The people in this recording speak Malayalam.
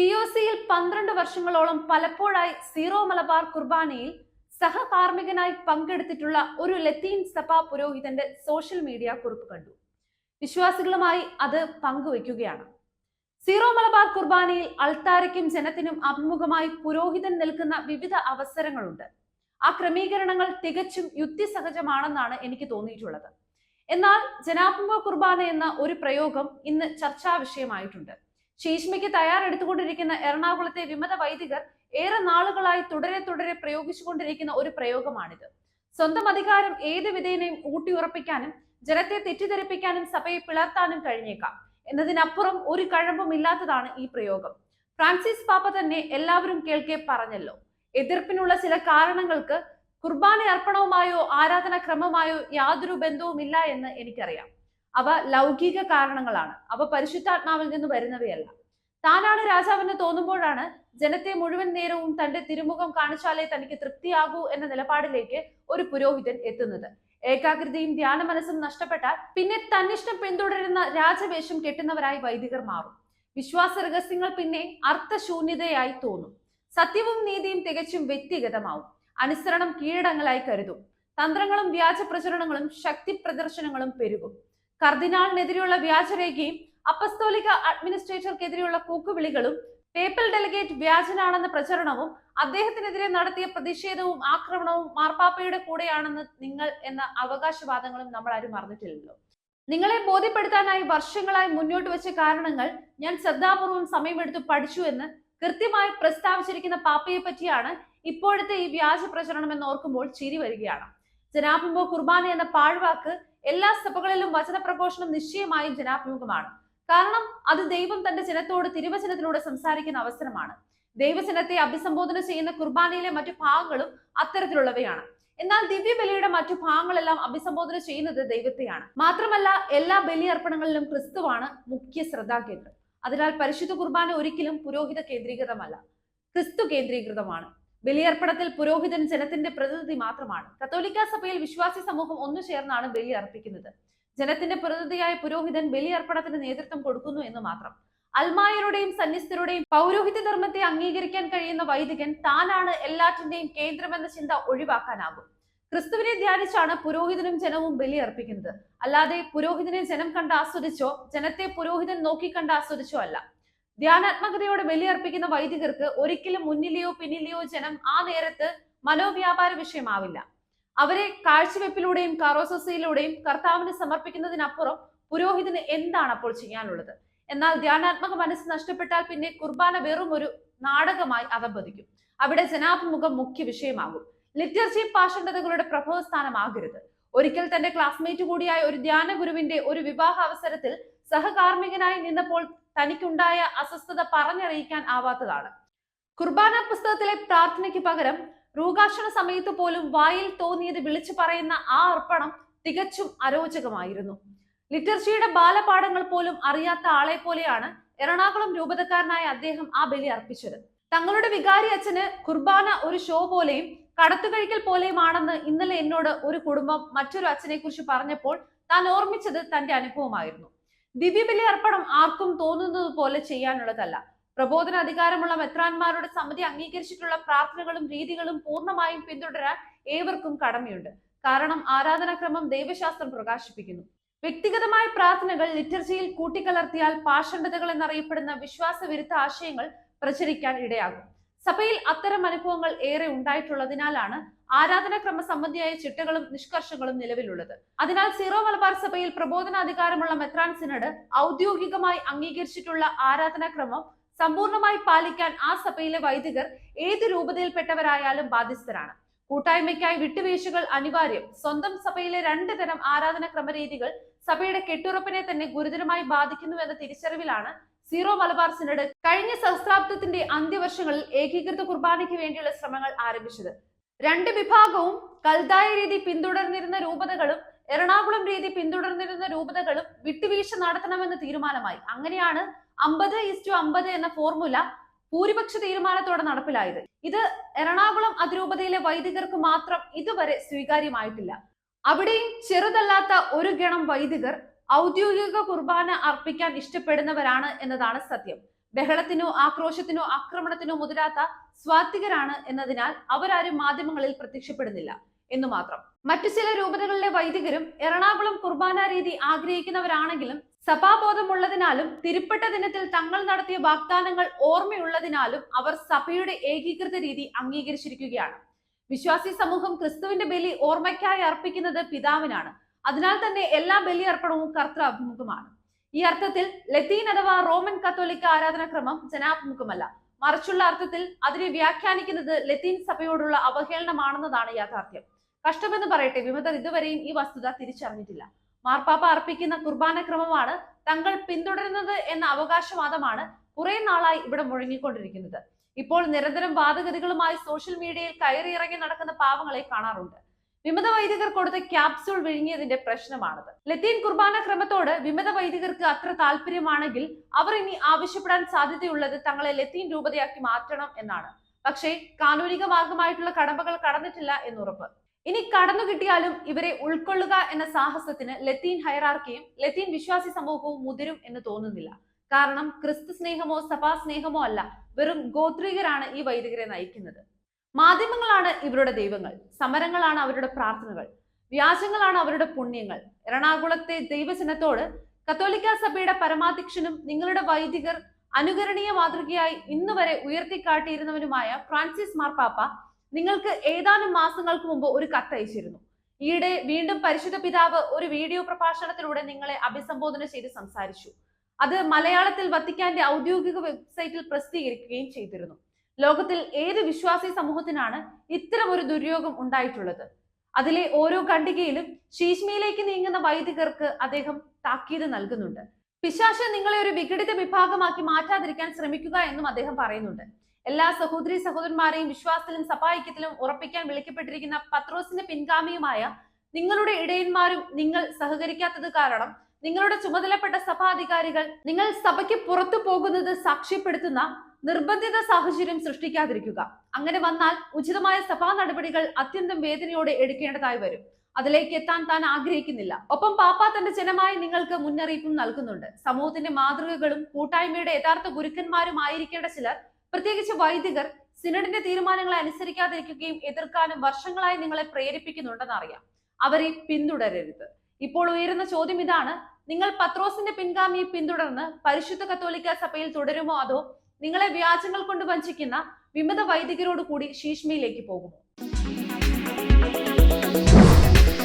പി ഒ സിയിൽ പന്ത്രണ്ട് വർഷങ്ങളോളം പലപ്പോഴായി സീറോ മലബാർ കുർബാനയിൽ സഹകാർമ്മികനായി പങ്കെടുത്തിട്ടുള്ള ഒരു ലത്തീൻ സഭാ പുരോഹിതന്റെ സോഷ്യൽ മീഡിയ കുറിപ്പ് കണ്ടു. വിശ്വാസികളുമായി അത് പങ്കുവയ്ക്കുകയാണ്. സീറോ മലബാർ കുർബാനയിൽ അൾത്താരയ്ക്കും ജനത്തിനും അഭിമുഖമായി പുരോഹിതൻ നിൽക്കുന്ന വിവിധ അവസരങ്ങളുണ്ട്. ആ ക്രമീകരണങ്ങൾ തികച്ചും യുക്തിസഹജമാണെന്നാണ് എനിക്ക് തോന്നിയിട്ടുള്ളത്. എന്നാൽ ജനാഭിമുഖ കുർബാന എന്ന ഒരു പ്രയോഗം ഇന്ന് ചർച്ചാ വിഷയമായിട്ടുണ്ട്. ശീഷ്മയ്ക്ക് തയ്യാറെടുത്തുകൊണ്ടിരിക്കുന്ന എറണാകുളത്തെ വിമത വൈദികർ ഏറെ നാളുകളായി തുടരെ തുടരെ പ്രയോഗിച്ചുകൊണ്ടിരിക്കുന്ന ഒരു പ്രയോഗമാണിത്. സ്വന്തം അധികാരം ഏത് വിധേനയും ഊട്ടിയുറപ്പിക്കാനും ജനത്തെ തെറ്റിദ്ധരിപ്പിക്കാനും സഭയെ പിളർത്താനും കഴിഞ്ഞേക്കാം. എന്നതിനപ്പുറം ഒരു കഴമ്പും ഇല്ലാത്തതാണ് ഈ പ്രയോഗം. ഫ്രാൻസിസ് പാപ്പ തന്നെ എല്ലാവരും കേൾക്കെ പറഞ്ഞല്ലോ. എതിർപ്പിനുള്ള ചില കാരണങ്ങൾക്ക് കുർബാന അർപ്പണവുമായോ ആരാധനാക്രമമായോ യാതൊരു ബന്ധവുമില്ല എന്ന് എനിക്കറിയാം. അവ ലൗകിക കാരണങ്ങളാണ്. അവ പരിശുദ്ധാത്മാവിൽ നിന്ന് വരുന്നവയല്ല. താനാണ് രാജാവെന്ന് തോന്നുമ്പോഴാണ് ജനത്തെ മുഴുവൻ നേരവും തന്റെ തിരുമുഖം കാണിച്ചാലേ തനിക്ക് തൃപ്തിയാകൂ എന്ന നിലപാടിലേക്ക് ഒരു പുരോഹിതൻ എത്തുന്നത്. ഏകാഗ്രതയും ധ്യാന മനസ്സും നഷ്ടപ്പെട്ടാൽ പിന്നെ തന്നിഷ്ടം പിന്തുടരുന്ന രാജവേഷം കെട്ടുന്നവരായി വൈദികർ മാറും. വിശ്വാസ രഹസ്യങ്ങൾ പിന്നെ അർത്ഥശൂന്യതയായി തോന്നും. സത്യവും നീതിയും തികച്ചും വ്യക്തിഗതമാവും. അനുസരണം കീഴടങ്ങളായി കരുതും. തന്ത്രങ്ങളും വ്യാജ പ്രചരണങ്ങളും ശക്തി പ്രദർശനങ്ങളും പെരുകും. കർദിനാളിനെതിരെയുള്ള വ്യാജരേഖയും അപ്പസ്തോലിക അഡ്മിനിസ്ട്രേറ്റർക്കെതിരെയുള്ള കൂക്കുവിളികളും പേപ്പൽ ഡെലിഗേറ്റ് വ്യാജനാണെന്ന പ്രചരണവും അദ്ദേഹത്തിനെതിരെ നടത്തിയ പ്രതിഷേധവും ആക്രമണവും മാർപ്പാപ്പയുടെ കൂടെയാണെന്ന് നിങ്ങൾ എന്ന അവകാശവാദങ്ങളും നമ്മൾ ആരും മറന്നിട്ടില്ലല്ലോ. നിങ്ങളെ ബോധ്യപ്പെടുത്താനായി വർഷങ്ങളായി മുന്നോട്ട് വെച്ച കാരണങ്ങൾ ഞാൻ ശ്രദ്ധാപൂർവം സമയമെടുത്ത് പഠിച്ചു എന്ന് കൃത്യമായി പ്രസ്താവിച്ചിരിക്കുന്ന പാപ്പയെ പറ്റിയാണ് ഇപ്പോഴത്തെ ഈ വ്യാജ പ്രചരണം എന്ന് ഓർക്കുമ്പോൾ ചിരി വരികയാണ്. ജനാഭിമുഖ കുർബാന എന്ന പാഴ്വാക്ക് എല്ലാ സഭകളിലും വചന പ്രഘോഷണം നിശ്ചയമായും ജനാഭിമുഖമാണ്. കാരണം അത് ദൈവം തന്റെ ജനത്തോട് തിരുവചനത്തിലൂടെ സംസാരിക്കുന്ന അവസരമാണ്. ദൈവജനത്തെ അഭിസംബോധന ചെയ്യുന്ന കുർബാനയിലെ മറ്റു ഭാഗങ്ങളും അത്തരത്തിലുള്ളവയാണ്. എന്നാൽ ദിവ്യബലിയുടെ മറ്റു ഭാഗങ്ങളെല്ലാം അഭിസംബോധന ചെയ്യുന്നത് ദൈവത്തെയാണ്. മാത്രമല്ല എല്ലാ ബലിയർപ്പണങ്ങളിലും ക്രിസ്തുവാണ് മുഖ്യ ശ്രദ്ധാകേന്ദ്രം. അതിനാൽ പരിശുദ്ധ കുർബാന ഒരിക്കലും പുരോഹിത കേന്ദ്രീകൃതമല്ല. ക്രിസ്തു കേന്ദ്രീകൃതമാണ്. ബലിയർപ്പണത്തിൽ പുരോഹിതൻ ജനത്തിന്റെ പ്രതിനിധി മാത്രമാണ്. കത്തോലിക്ക സഭയിൽ വിശ്വാസി സമൂഹം ഒന്നു ചേർന്നാണ് ബലി അർപ്പിക്കുന്നത് ജനത്തിന്റെ പ്രതിനിധിയായ പുരോഹിതൻ ബലിയർപ്പണത്തിന് നേതൃത്വം കൊടുക്കുന്നു എന്ന് മാത്രം. അൽമായരുടെയും സന്യസ്തരുടെയും പൗരോഹിത്യ ധർമ്മത്തെ അംഗീകരിക്കാൻ കഴിയുന്ന വൈദികൻ താനാണ് എല്ലാറ്റിന്റെയും കേന്ദ്രമെന്ന ചിന്ത ഒഴിവാക്കാനാകും. ക്രിസ്തുവിനെ ധ്യാനിച്ചാണ് പുരോഹിതനും ജനവും ബലിയർപ്പിക്കുന്നത്. അല്ലാതെ പുരോഹിതനെ ജനം കണ്ട് ആസ്വദിച്ചോ ജനത്തെ പുരോഹിതൻ നോക്കി കണ്ട് ആസ്വദിച്ചോ അല്ല. ധ്യാനാത്മകതയോടെ ബലിയർപ്പിക്കുന്ന വൈദികർക്ക് ഒരിക്കലും മുന്നിലെയോ പിന്നിലെയോ ജനം ആ നേരത്ത് മനോവ്യാപാര വിഷയമാവില്ല. അവരെ കാഴ്ചവെപ്പിലൂടെയും കാറോസസിയിലൂടെയും കർത്താവിന് സമർപ്പിക്കുന്നതിനപ്പുറം പുരോഹിതന് എന്താണ് അപ്പോൾ ചെയ്യാനുള്ളത്? എന്നാൽ ധ്യാനാത്മക മനസ്സ് നഷ്ടപ്പെട്ടാൽ പിന്നെ കുർബാന വെറും ഒരു നാടകമായി അധപതിക്കും അവിടെ ജനാഭിമുഖം മുഖ്യ വിഷയമാകും. ലിറ്റർജി പാഷണ്ഡതകളുടെ പ്രഭവസ്ഥാനമാകരുത്. ഒരിക്കൽ തന്റെ ക്ലാസ്മേറ്റ് കൂടിയായ ഒരു ധ്യാന ഗുരുവിന്റെ ഒരു വിവാഹ അവസരത്തിൽ സഹകാർമ്മികനായി നിന്നപ്പോൾ തനിക്കുണ്ടായ അസ്വസ്ഥത പറഞ്ഞറിയിക്കാൻ ആവാത്തതാണ്. കുർബാന പുസ്തകത്തിലെ പ്രാർത്ഥനയ്ക്ക് പകരം റൂകാക്ഷണ സമയത്ത് പോലും വായിൽ തോന്നിയത് വിളിച്ചു പറയുന്ന ആ അർപ്പണം തികച്ചും അരോചകമായിരുന്നു. ലിറ്റർജിയുടെ ബാലപാഠങ്ങൾ പോലും അറിയാത്ത ആളെ പോലെയാണ് എറണാകുളം രൂപതക്കാരനായ അദ്ദേഹം ആ ബലി അർപ്പിച്ചത്. തങ്ങളുടെ വികാരി അച്ഛന് കുർബാന ഒരു ഷോ പോലെയും കടത്തു കടത്തുകഴിക്കൽ പോലെയുമാണെന്ന് ഇന്നലെ എന്നോട് ഒരു കുടുംബം മറ്റൊരു അച്ഛനെ കുറിച്ച് പറഞ്ഞപ്പോൾ താൻ ഓർമ്മിച്ചത് തന്റെ അനുഭവമായിരുന്നു. ദിവ്യബലി അർപ്പണം ആർക്കും തോന്നുന്നത് പോലെ ചെയ്യാനുള്ളതല്ല. പ്രബോധന അധികാരമുള്ള മെത്രാന്മാരുടെ സമിതി അംഗീകരിച്ചിട്ടുള്ള പ്രാർത്ഥനകളും രീതികളും പൂർണമായും പിന്തുടരാൻ ഏവർക്കും കടമയുണ്ട്. കാരണം ആരാധനാക്രമം ദൈവശാസ്ത്രം പ്രകാശിപ്പിക്കുന്നു. വ്യക്തിഗതമായ പ്രാർത്ഥനകൾ ലിറ്റർജിയിൽ കൂട്ടിക്കലർത്തിയാൽ പാഷണ്ഡതകൾ എന്നറിയപ്പെടുന്ന വിശ്വാസവിരുദ്ധ ആശയങ്ങൾ പ്രചരിക്കാൻ ഇടയാകും. സഭയിൽ അത്തരം അനുഭവങ്ങൾ ഏറെ ഉണ്ടായിട്ടുള്ളതിനാലാണ് ആരാധനാക്രമ സംബന്ധിയായ ചിട്ടകളും നിഷ്കർഷങ്ങളും നിലവിലുള്ളത്. അതിനാൽ സീറോ മലബാർ സഭയിൽ പ്രബോധനാധികാരമുള്ള മെത്രാൻ സിനഡ് ഔദ്യോഗികമായി അംഗീകരിച്ചിട്ടുള്ള ആരാധനാക്രമം സമ്പൂർണമായി പാലിക്കാൻ ആ സഭയിലെ വൈദികർ ഏത് രൂപതയിൽപ്പെട്ടവരായാലും ബാധ്യസ്ഥരാണ്. കൂട്ടായ്മയ്ക്കായി വിട്ടുവീഴ്ചകൾ അനിവാര്യം. സ്വന്തം സഭയിലെ രണ്ട് തരം ആരാധന ക്രമരീതികൾ സഭയുടെ കെട്ടുറപ്പിനെ തന്നെ ഗുരുതരമായി ബാധിക്കുന്നു എന്ന തിരിച്ചറിവിലാണ് സീറോ മലബാർ സിനഡ് കഴിഞ്ഞ സഹസ്രാബ്ദത്തിന്റെ അന്ത്യവർഷങ്ങളിൽ ഏകീകൃത കുർബാനയ്ക്ക് വേണ്ടിയുള്ള ശ്രമങ്ങൾ ആരംഭിച്ചത്. രണ്ട് വിഭാഗവും കൽതായ രീതി പിന്തുടർന്നിരുന്ന രൂപതകളും എറണാകുളം രീതി പിന്തുടർന്നിരുന്ന രൂപതകളും വിട്ടുവീഴ്ച നടത്തണമെന്ന് തീരുമാനമായി. അങ്ങനെയാണ് അമ്പത് ഇസ്റ്റു അമ്പത് എന്ന ഫോർമുല ഭൂരിപക്ഷ തീരുമാനത്തോടെ നടപ്പിലായത്. ഇത് എറണാകുളം അതിരൂപതയിലെ വൈദികർക്ക് മാത്രം ഇതുവരെ സ്വീകാര്യമായിട്ടില്ല. അവിടെയും ചെറുതല്ലാത്ത ഒരു ഗണം വൈദികർ ഔദ്യോഗിക കുർബാന അർപ്പിക്കാൻ ഇഷ്ടപ്പെടുന്നവരാണ് എന്നതാണ് സത്യം. ബഹളത്തിനോ ആക്രോശത്തിനോ ആക്രമണത്തിനോ മുതിരാത്ത സ്വാത്വികരാണ് എന്നതിനാൽ അവരാരും മാധ്യമങ്ങളിൽ പ്രത്യക്ഷപ്പെടുന്നില്ല. എന്നു മാത്രം. മറ്റു ചില രൂപതകളിലെ വൈദികരും എറണാകുളം കുർബാന രീതി ആഗ്രഹിക്കുന്നവരാണെങ്കിലും സഭാബോധമുള്ളതിനാലും തിരുപ്പെട്ട ദിനത്തിൽ തങ്ങൾ നടത്തിയ വാഗ്ദാനങ്ങൾ ഓർമ്മയുള്ളതിനാലും അവർ സഭയുടെ ഏകീകൃത രീതി അംഗീകരിച്ചിരിക്കുകയാണ്. വിശ്വാസി സമൂഹം ക്രിസ്തുവിന്റെ ബലി ഓർമ്മയ്ക്കായി അർപ്പിക്കുന്നത് പിതാവിനാണ്. അതിനാൽ തന്നെ എല്ലാ ബലിയർപ്പണവും കർത്തൃ അഭിമുഖമാണ് ഈ അർത്ഥത്തിൽ ലത്തീൻ അഥവാ റോമൻ കത്തോലിക്ക ആരാധനാക്രമം ജനാഭിമുഖമല്ല. മറിച്ചുള്ള അർത്ഥത്തിൽ അതിനെ വ്യാഖ്യാനിക്കുന്നത് ലത്തീൻ സഭയോടുള്ള അവഹേളനമാണെന്നതാണ് യാഥാർത്ഥ്യം. കഷ്ടമെന്ന് പറയട്ടെ വിമതർ ഇതുവരെയും ഈ വസ്തുത തിരിച്ചറിഞ്ഞിട്ടില്ല. മാർപ്പാപ്പ അർപ്പിക്കുന്ന കുർബാന ക്രമമാണ് തങ്ങൾ പിന്തുടരുന്നത് എന്ന അവകാശവാദമാണ് കുറെ നാളായി ഇവിടെ മുഴങ്ങിക്കൊണ്ടിരിക്കുന്നത്. ഇപ്പോൾ നിരന്തരം വാദഗതികളുമായി സോഷ്യൽ മീഡിയയിൽ കയറി ഇറങ്ങി നടക്കുന്ന പാവങ്ങളെ കാണാറുണ്ട്. വിമത വൈദികർ കൊടുത്ത ക്യാപ്സ്യൂൾ വിഴുങ്ങിയതിന്റെ പ്രശ്നമാണത്. ലത്തീൻ കുർബാന ക്രമത്തോട് വിമത വൈദികർക്ക് അത്ര താല്പര്യമാണെങ്കിൽ അവർ ഇനി ആവശ്യപ്പെടാൻ സാധ്യതയുള്ളത് തങ്ങളെ ലത്തീൻ രൂപതയാക്കി മാറ്റണം എന്നാണ്. പക്ഷേ കാനൂനിക മാർഗമായിട്ടുള്ള കടമ്പകൾ കടന്നിട്ടില്ല എന്നുറപ്പ്. ഇനി കടന്നു കിട്ടിയാലും ഇവരെ ഉൾക്കൊള്ളുക എന്ന സാഹസത്തിന് ലത്തീൻ ഹൈറാർക്കിയും ലത്തീൻ വിശ്വാസി സമൂഹവും മുതിരും എന്ന് തോന്നുന്നില്ല. കാരണം ക്രിസ്തു സ്നേഹമോ സഭാ സ്നേഹമോ അല്ല വെറും ഗോത്രീകരാണ് ഈ വൈദികരെ നയിക്കുന്നത്. മാധ്യമങ്ങളാണ് ഇവരുടെ ദൈവങ്ങൾ സമരങ്ങളാണ് അവരുടെ പ്രാർത്ഥനകൾ വ്യാജങ്ങളാണ് അവരുടെ പുണ്യങ്ങൾ. എറണാകുളത്തെ ദൈവജനത്തോട് കത്തോലിക്ക സഭയുടെ പരമാധ്യക്ഷനും നിങ്ങളുടെ വൈദികർ അനുകരണീയ മാതൃകയായി ഇന്നുവരെ ഉയർത്തിക്കാട്ടിയിരുന്നവനുമായ ഫ്രാൻസിസ് മാർപ്പാപ്പ നിങ്ങൾക്ക് ഏതാനും മാസങ്ങൾക്ക് മുമ്പ് ഒരു കത്ത് അയച്ചിരുന്നു. ഈയിടെ വീണ്ടും പരിശുദ്ധ പിതാവ് ഒരു വീഡിയോ പ്രഭാഷണത്തിലൂടെ നിങ്ങളെ അഭിസംബോധന ചെയ്ത് സംസാരിച്ചു. അത് മലയാളത്തിൽ വത്തിക്കാന്റെ ഔദ്യോഗിക വെബ്സൈറ്റിൽ പ്രസിദ്ധീകരിക്കുകയും ചെയ്തിരുന്നു. ലോകത്തിൽ ഏത് വിശ്വാസി സമൂഹത്തിനാണ് ഇത്തരം ഒരു ദുര്യോഗം ഉണ്ടായിട്ടുള്ളത്? അതിലെ ഓരോ ഖണ്ഡികയിലും ശീഷ്മയിലേക്ക് നീങ്ങുന്ന വൈദികർക്ക് അദ്ദേഹം താക്കീത് നൽകുന്നുണ്ട്. പിശാശ നിങ്ങളെ ഒരു വിഘടിത വിഭാഗമാക്കി മാറ്റാതിരിക്കാൻ ശ്രമിക്കുക എന്നും അദ്ദേഹം പറയുന്നുണ്ട്. എല്ലാ സഹോദരി സഹോദരന്മാരെയും വിശ്വാസത്തിലും സഹായിക്കത്തിലും ഉറപ്പിക്കാൻ വിളിക്കപ്പെട്ടിരിക്കുന്ന പത്രോസിന്റെ പിൻഗാമിയുമായ നിങ്ങളുടെ ഇടയന്മാരും നിങ്ങൾ സഹകരിക്കാത്തത് കാരണം നിങ്ങളുടെ ചുമതലപ്പെട്ട സഭാധികാരികൾ നിങ്ങൾ സഭയ്ക്ക് പുറത്തു പോകുന്നത് സാക്ഷ്യപ്പെടുത്തുന്ന നിർബന്ധിത സാഹചര്യം സൃഷ്ടിക്കാതിരിക്കുക. അങ്ങനെ വന്നാൽ ഉചിതമായ സഭാ നടപടികൾ അത്യന്തം വേദനയോടെ എടുക്കേണ്ടതായി വരും. അതിലേക്ക് എത്താൻ താൻ ആഗ്രഹിക്കുന്നില്ല. ഒപ്പം പാപ്പ തന്റെ ജനമായി നിങ്ങൾക്ക് മുന്നറിയിപ്പും നൽകുന്നുണ്ട്. സമൂഹത്തിന്റെ മാതൃകകളും കൂട്ടായ്മയുടെ യഥാർത്ഥ ഗുരുക്കന്മാരും ആയിരിക്കേണ്ട ചിലർ പ്രത്യേകിച്ച് വൈദികർ സിനഡിന്റെ തീരുമാനങ്ങളെ അനുസരിക്കാതിരിക്കുകയും എതിർക്കാനും വർഷങ്ങളായി നിങ്ങളെ പ്രേരിപ്പിക്കുന്നുണ്ടെന്ന് അറിയാം. അവരെ പിന്തുടരരുത്. ഇപ്പോൾ ഉയരുന്ന ചോദ്യം ഇതാണ് നിങ്ങൾ പത്രോസിന്റെ പിൻഗാമിയെ പിന്തുടർന്ന് പരിശുദ്ധ കത്തോലിക്ക സഭയിൽ തുടരുമോ? അതോ നിങ്ങളെ വ്യാജങ്ങൾ കൊണ്ട് വഞ്ചിക്കുന്ന വിമത വൈദികരോട് കൂടി ശീഷ്മയിലേക്ക് പോകുമോ?